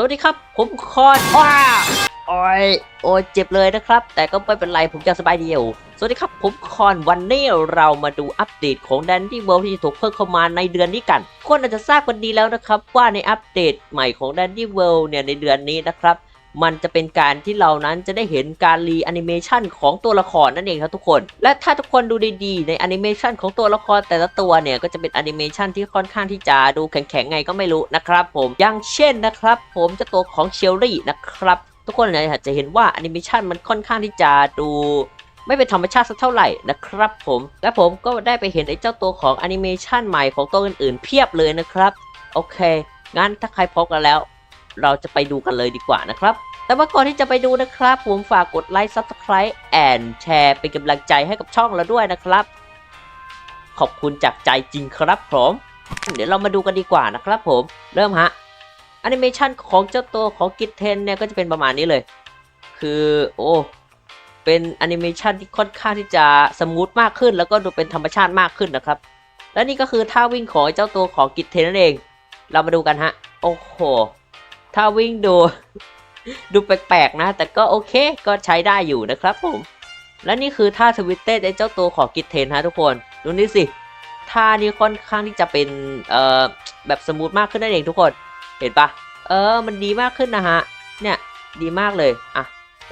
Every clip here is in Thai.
สวัสดีครับ ผมคอนว้าโอ้ยโอ้ยเจ็บเลยนะครับ แต่ก็ไม่เป็นไรผมยังสบายดีอยู่สวัสดีครับ ผมคอนวันนี้เรามาดูอัปเดตของแดนดี้เวิลด์ที่ถูกเพิ่มเข้ามาในเดือนนี้กันคนอาจจะทราบกันดีแล้วนะครับ ว่าในอัปเดตใหม่ของแดนดี้เวิลด์เนี่ยในเดือนนี้นะครับ มันจะเป็นการที่เรานั้นจะได้เห็นการรีแอนิเมชันของตัวละครนั่นเองครับทุกคน และถ้าทุกคนดูดีๆในแอนิเมชันของตัวละครแต่ละตัวเนี่ยก็จะเป็นแอนิเมชันที่ค่อนข้างที่จะดูแข็งๆไงก็ไม่รู้นะครับผมอย่างเช่นนะครับผมเจะตัวของเชลลี่นะครับทุกคนเนี่ยอาจจะเห็นว่าแอนิเมชันมันค่อนข้างที่จะดูไม่เป็นธรรมชาติสักเท่าไหร่นะครับผม และผมก็ได้ไปเห็นไอ้เจ้าตัวของแอนิเมชันใหม่ของตัวอื่นๆ เพียบเลยนะครับ โอเค งั้นถ้าใครพร้อมกันแล้ว เราจะไปดูกันเลยดีกว่านะครับ แต่ว่าก่อนที่จะไปดูนะครับ ผมฝากกดไลค์ Subscribe แอนแชร์เป็นกำลังใจให้กับช่องเราด้วยนะครับ ขอบคุณจากใจจริงครับผมเดี๋ยวเรามาดูกันดีกว่านะครับผมเริ่มฮะแอนิเมชันของเจ้าตัวของกิทเทนเนี่ยก็จะเป็นประมาณนี้เลย คือโอ้เป็นแอนิเมชันที่ค่อนข้างที่จะสมูทมากขึ้น แล้วก็ดูเป็นธรรมชาติมากขึ้นนะครับ และนี่ก็คือท่าวิ่งของเจ้าตัวของกิทเทนนั่นเอง เรามาดูกันฮะ โอ้โห ท่าวิ่งดู ดูแปลกๆนะ แต่ก็โอเคก็ใช้ได้อยู่นะครับผม และนี่คือท่าทวิตเต้ไอเจ้าตัวของกิทเทนฮะทุกคน ดูนี่สิท่านี้ค่อนข้างที่จะเป็นเอ่อแบบสมูทมากขึ้นนั่นเองทุกคน เห็นปะเออ มันดีมากขึ้นนะฮะ เนี่ยดีมากเลย อะ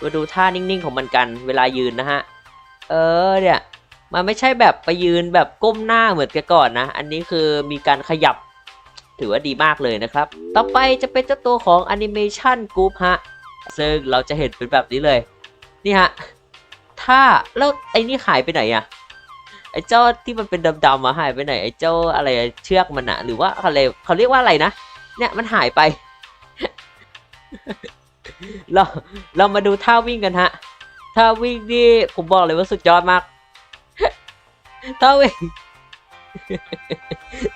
มาดูท่านิ่งๆของมันกัน เวลายืนนะฮะ เออ เนี่ย มันไม่ใช่แบบไปยืนแบบก้มหน้าเหมือนกันก่อนนะ อันนี้คือมีการขยับ ถือว่าดีมากเลยนะครับ ต่อไปจะเป็นเจ้าตัวของ Animation Group ฮะ ซึ่งเราจะเห็นเป็นแบบนี้เลย นี่ฮะ ถ้าแล้วไอ้นี่หายไปไหนอะไอ้เจ้าที่มันเป็นดำๆอะหายไปไหน ไอ้เจ้าอะไรเชือกมันอะหรือว่าอะไรเขาเรียกว่าอะไรนะ เนี่ยมันหายไป เราเรามาดูท่าวิ่งกันฮะ ท่าวิ่งนี่ผมบอกเลยว่าสุดยอดมาก ท่าวิ่ง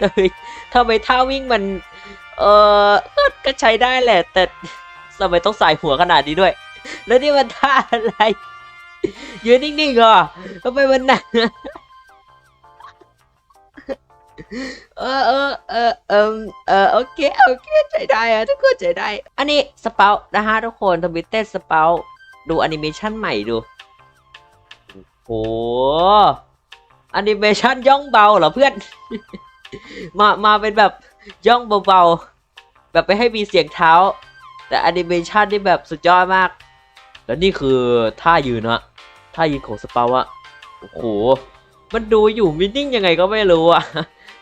ท่าวิ่งทำไมท่าวิ่งมัน เออก็ก็ใช้ได้แหละ แต่ทำไมต้องใส่หัวขนาดนี้ด้วย แล้วนี่มันท่าอะไรยืนนิ่งๆเหรอทำไมมันหนักเออเออเออเออเออโอเคโอเคใช้ได้อะทุกคนใช้ได้ อันนี้สเปานะฮะทุกคนทวิตเตอร์สเปาดูแอนิเมชันใหม่ดูโอ้ แอนิเมชันย่องเบาเหรอเพื่อน มามาเป็นแบบย่องเบาๆ แบบไปให้มีเสียงเท้า แต่แอนิเมชันนี่แบบสุดยอดมาก แล้วนี่คือท่ายืนฮะท่ายืนของสเปาอะโอ้โห มันดูอยู่ม่นิ่งยังไงก็ไม่รู้อะ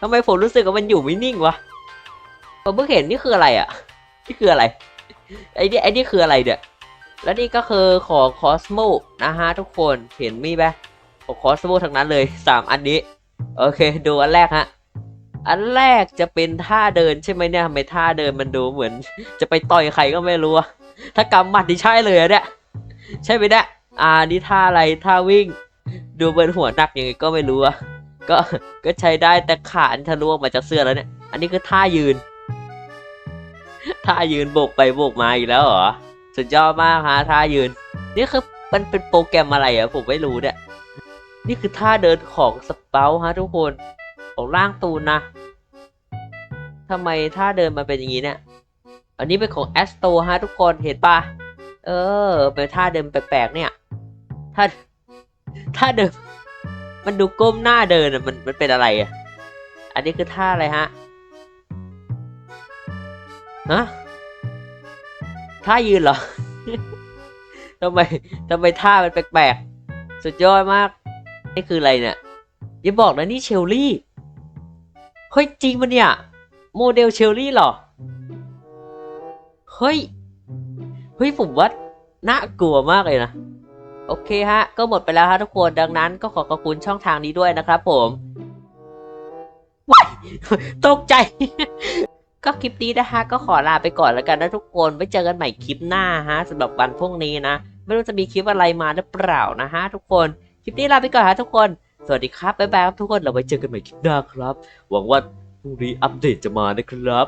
ทำไมผมรู้สึกว่ามันอยู่ไม่นิ่งวะผมเพิ่งเห็นนี่คืออะไรอะนี่คืออะไร ไอ้นี่ไอ้นี่คืออะไรเนี่ย และนี่ก็คือของคอสโมนะฮะทุกคน เห็นมีไหม ของคอสโมทั้งนั้นเลยสามอันนี้ โอเค ดูอันแรกฮะ อันแรกจะเป็นท่าเดินใช่ไหมเนี่ยทำไมท่าเดินมันดูเหมือน จะไปต่อยใครก็ไม่รู้ ถ้ากำหมัดนี่ใช่เลยอะเนี่ย ใช่ไหมเนี่ยอ่านี่ท่าอะไร ท่าวิ่ง ดูเบินหัวหนักยังไงก็ไม่รู้อะก็ ก็ใช้ได้แต่ขาอันทะลุออกมาจากเสื้อแล้วเนี่ย อันนี้คือท่ายืน ท่ายืนโบกไปโบกมาอีกแล้วเหรอ สุดยอดมากฮะท่ายืน นี่คือมันเป็นโปรแกรมอะไรอะผมไม่รู้เนี่ย นี่คือท่าเดินของสเปาฮะทุกคนของร่างตูนนะทำไมท่าเดินมันเป็นอย่างนี้เนี่ย อันนี้เป็นของแอสโตฮะทุกคนเห็นปะเออ เป็นท่าเดินแปลกๆเนี่ย ท่าท่าเดิน มันดูก้มหน้าเดินอะมันมันเป็นอะไรอะ อันนี้คือท่าอะไรฮะ ฮะ ท่ายืนเหรอทำไมทำไมท่ามันแปลกๆ สุดยอดมาก นี่คืออะไรเนี่ย อย่าบอกนะนี่เชลลี่ เฮ้ยจริงมันเนี่ย โมเดลเชลลี่หรอ เฮ้ย เฮ้ยผมว่าน่ากลัวมากเลยนะ โอเคฮะ ก็หมดไปแล้วฮะทุกคน ดังนั้นก็ขอขอบคุณช่องทางนี้ด้วยนะครับผมว้ายตกใจ ก็คลิปนี้นะฮะ ก็ขอลาไปก่อนแล้วกันนะทุกคน ไว้เจอกันใหม่คลิปหน้าฮะสำหรับวันพรุ่งนี้นะ ไม่รู้จะมีคลิปอะไรมาหรือเปล่านะฮะทุกคน คลิปนี้ลาไปก่อนฮะทุกคน สวัสดีครับ บ๊ายบายครับทุกคน เราไว้เจอกันใหม่คลิปหน้าครับ หวังว่าพรุ่งนี้อัปเดตจะมานะครับ